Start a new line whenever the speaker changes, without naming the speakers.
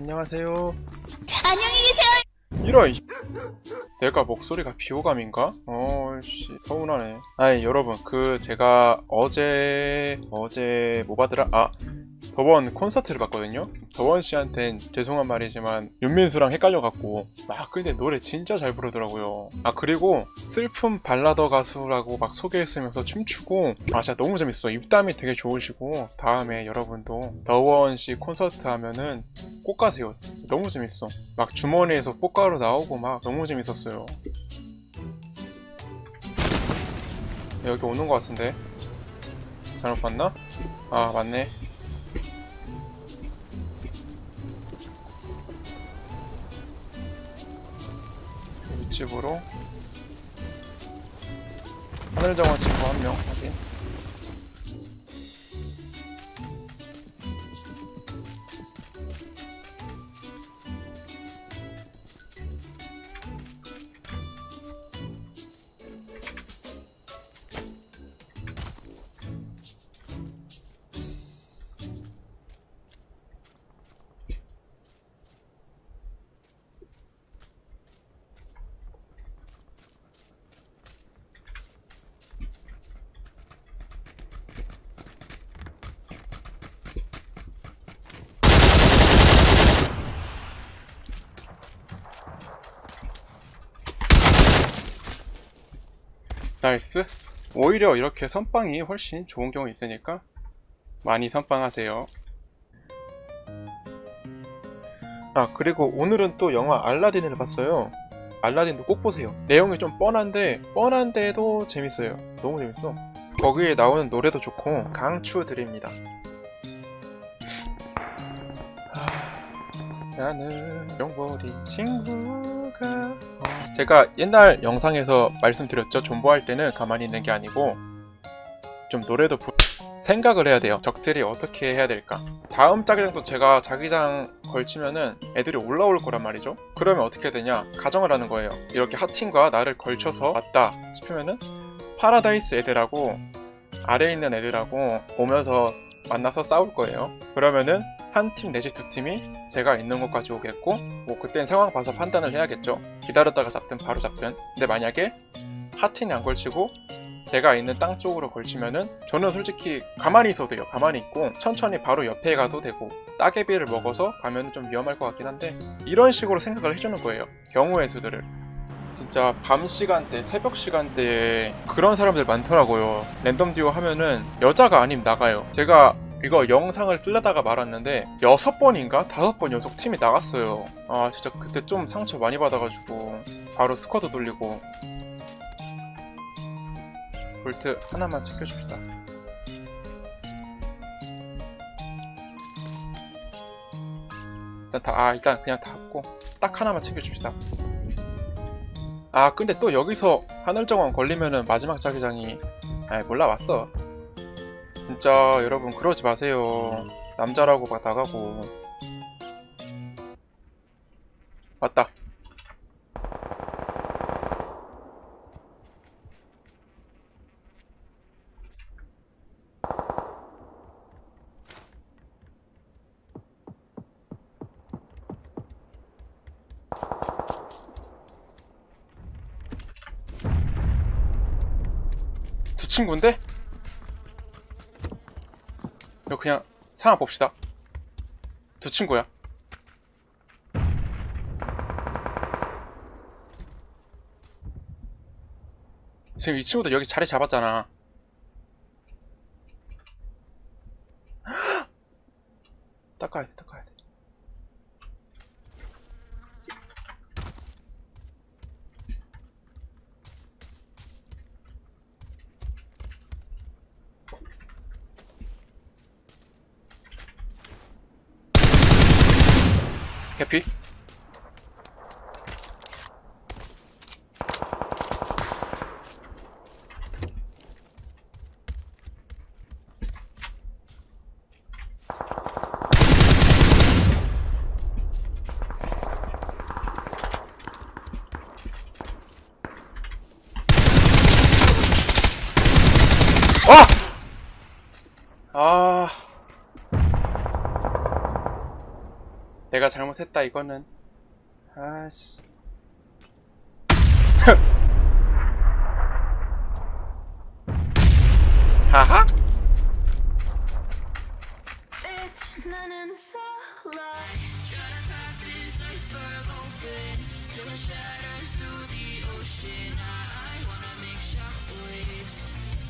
안녕하세요.
안녕히 계세요.
이런 이- 내가 목소리가 비호감인가? 어씨 서운하네. 아니 여러분 그 제가 어제 어제 뭐 받으라 아 더원 콘서트를 봤거든요. 더원 씨한텐 죄송한 말이지만 윤민수랑 헷갈려갖고 막 근데 노래 진짜 잘 부르더라고요. 아 그리고 슬픔 발라더 가수라고 막 소개했으면서 춤추고 아 진짜 너무 재밌어. 입담이 되게 좋으시고 다음에 여러분도 더원 씨 콘서트 하면은 꼭 가세요. 너무 재밌어. 막 주머니에서 꽃가루 나오고 막 너무 재밌었어요. 여기 오는 것 같은데 잘못 봤나? 아 맞네. 윗집으로 하늘정원 친구 한명 확인. 나이스. 오히려 이렇게 선빵이 훨씬 좋은 경우 있으니까 많이 선빵하세요. 아 그리고 오늘은 또 영화 알라딘을 봤어요. 알라딘도 꼭 보세요. 내용이 좀 뻔한데 뻔한데도 재밌어요. 너무 재밌어. 거기에 나오는 노래도 좋고 강추 드립니다. 하, 나는 친구가 어, 제가 옛날 영상에서 말씀드렸죠. 존버할 때는 가만히 있는 게 아니고 좀 노래도 부... 생각을 해야 돼요. 적들이 어떻게 해야 될까. 다음 자기장도 제가 자기장 걸치면은 애들이 올라올 거란 말이죠. 그러면 어떻게 되냐? 가정을 하는 거예요. 이렇게 하팀과 나를 걸쳐서 왔다 싶으면은 파라다이스 애들하고 아래에 있는 애들하고 오면서 만나서 싸울 거예요. 그러면은 한 팀 내지 두 팀이 제가 있는 곳까지 오겠고 뭐 그땐 상황 봐서 판단을 해야겠죠. 기다렸다가 잡든 바로 잡든. 근데 만약에 하틴이 안 걸치고 제가 있는 땅 쪽으로 걸치면은 저는 솔직히 가만히 있어도 돼요. 가만히 있고 천천히 바로 옆에 가도 되고 따개비를 먹어서 가면 좀 위험할 것 같긴 한데 이런 식으로 생각을 해주는 거예요. 경우의 수들을. 진짜 밤 시간대, 새벽 시간대에 그런 사람들 많더라고요. 랜덤 듀오 하면은 여자가 아님 나가요. 제가 이거 영상을 쓰려다가 말았는데 여섯 번인가 다섯 번 연속 팀이 나갔어요. 아 진짜 그때 좀 상처 많이 받아가지고 바로 스쿼드 돌리고 볼트 하나만 챙겨줍시다. 일단 다, 아 일단 그냥 닫고 딱 하나만 챙겨줍시다. 아 근데 또 여기서 하늘정원 걸리면은 마지막 자기장이 아 몰라 왔어. 진짜 여러분 그러지 마세요. 남자라고 막 나가고 왔다. 두 친구인데? 이거 그냥 상황 봅시다. 두 친구야. 지금 이 친구들 여기 자리 잡았잖아. 닦아야 돼, 닦아야 돼. 해피? 아! 내가 잘못했다 이거는 아씨 하하
Till it shatters through the ocean I wanna make shockwaves